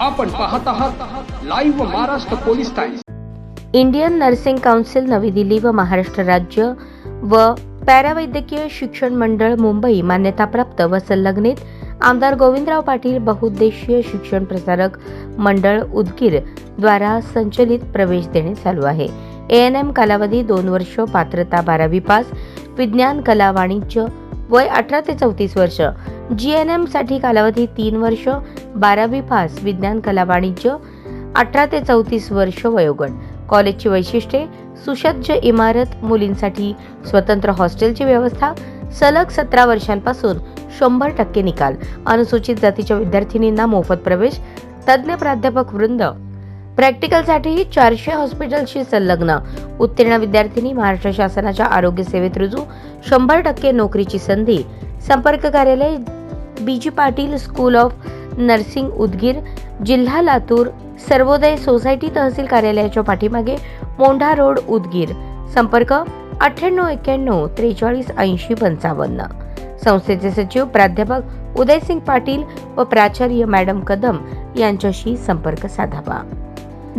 आपण पाहत आहात live Maharashtra police times Indian nursing council नवी दिल्ली व महाराष्ट्र राज्य व पॅरावैद्यकीय शिक्षण मंडळ मुंबई मान्यताप्राप्त व संलग्नित आमदार गोविंदराव पाटील बहुउद्देशीय शिक्षण प्रसारक मंडळ उदगीर द्वारा संचलित प्रवेश देणे चालू आहे. ए एन एम कालावधी दोन वर्ष पात्रता बारावी पास विज्ञान कला वाणिज्य वय अठरा ते चौतीस वर्ष. जी एन एमसाठी कालावधी तीन वर्ष बारावी पास विज्ञान कला वाणिज्य अठरा ते चौतीस वर्ष वयोगट. कॉलेजची वैशिष्ट्ये सुसज्ज इमारत मुलींसाठी स्वतंत्र हॉस्टेलची व्यवस्था सलग सतरा वर्षांपासून शंभर टक्के निकाल. अनुसूचित जातीच्या विद्यार्थिनींना मोफत प्रवेश तज्ज्ञ प्राध्यापक वृंद. प्रॅक्टिकलसाठी चारशे हॉस्पिटलशी संलग्न. उत्तीर्ण विद्यार्थिनी महाराष्ट्र शासनाच्या आरोग्य सेवेत रुजू शंभर टक्के नोकरीची संधी. संपर्क कार्यालय B G Patil school of nursing Udgir जिल्हा लातूर सर्वोदय सोसायटी तहसील कार्यालयाच्या पाठीमागे मोंढा रोड उदगीर. संपर्क अठ्ठ्याण्णव एक्क्याण्णव त्रेचाळीस ऐंशी पंचावन्न. संस्थेचे सचिव प्राध्यापक उदयसिंग पाटील व प्राचार्य मॅडम कदम यांच्याशी संपर्क साधावा.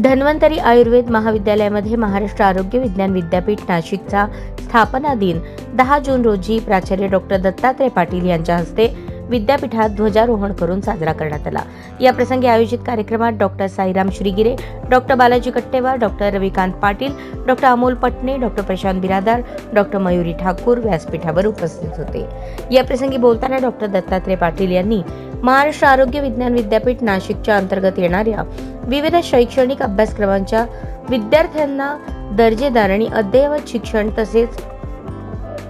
धन्वंतरी आयुर्वेद महाविद्यालयामध्ये महाराष्ट्र आरोग्य विज्ञान विद्यापीठ नाशिकचा स्थापना दिन. दहा जून रोजी प्राचार्य डॉक्टर दत्तात्रय पाटील यांच्या हस्ते विद्यापीठात ध्वजारोहण करून साजरा करण्यात आला. या प्रसंगी आयोजित कार्यक्रमात doctor Sairam Shrigire doctor Balaji Kattewar doctor Ravikant Patil doctor Amol Patne doctor Prashant Biradar doctor Mayuri Thakur व्यासपीठावर उपस्थित होते. या प्रसंगी बोलताना डॉक्टर दत्तात्रय पाटील यांनी महाराष्ट्र आरोग्य विज्ञान विद्यापीठ नाशिकच्या अंतर्गत येणाऱ्या विविध शैक्षणिक अभ्यासक्रमांच्या विद्यार्थ्यांना दर्जेदार आणि अद्ययावत शिक्षण तसेच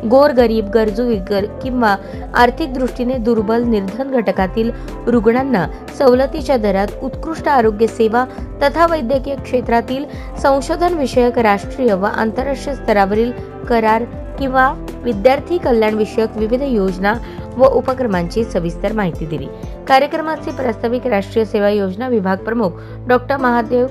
गोरगरीब गरजू विगर किंवा आर्थिक दृष्टीने दुर्बल निर्धन घटकातील रुग्णांना सवलतीच्या दरात उत्कृष्ट आरोग्य सेवा तथा वैद्यकीय क्षेत्रातील संशोधन विषयक राष्ट्रीय व आंतरराष्ट्रीय स्तरावरील करार किंवा विद्यार्थी कल्याण विषयक विविध योजना व उपक्रमांची सविस्तर माहिती दिली. कार्यक्रमाचे प्रास्ताविक राष्ट्रीय सेवा योजना विभाग प्रमुख डॉक्टर महादेव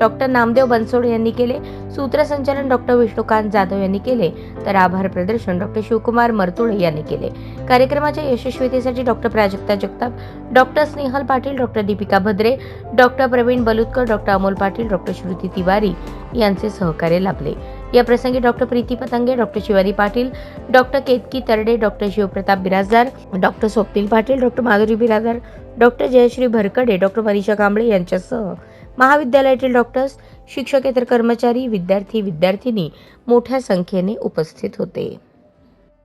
डॉक्टर नामदेव बनसोड यांनी केले. सूत्रसंचालन डॉक्टर विष्णुकांत जाधव यांनी केले. तर आभार प्रदर्शन डॉक्टर शिवकुमार मरतुळे यांनी केले. कार्यक्रमाच्या यशस्वीतेसाठी doctor Prajakta Jagtap doctor Snehal Patil doctor Deepika Bhadre doctor Praveen Balutkar doctor Amol Patil doctor Shruti Tiwari यांचे सहकार्य लाभले. या प्रसंगी doctor Preeti Patange doctor Shivari Patil doctor Ketaki Tarde doctor Shivpratap Birajdar doctor Swapnil Patil doctor Madhuri Birajdar doctor Jayashree Bharkade doctor Manisha Kamble यांच्यासह महाविद्यालयातील doctors शिक्षकेतर कर्मचारी विद्यार्थी विद्यार्थिनी मोठ्या संख्येने उपस्थित होते.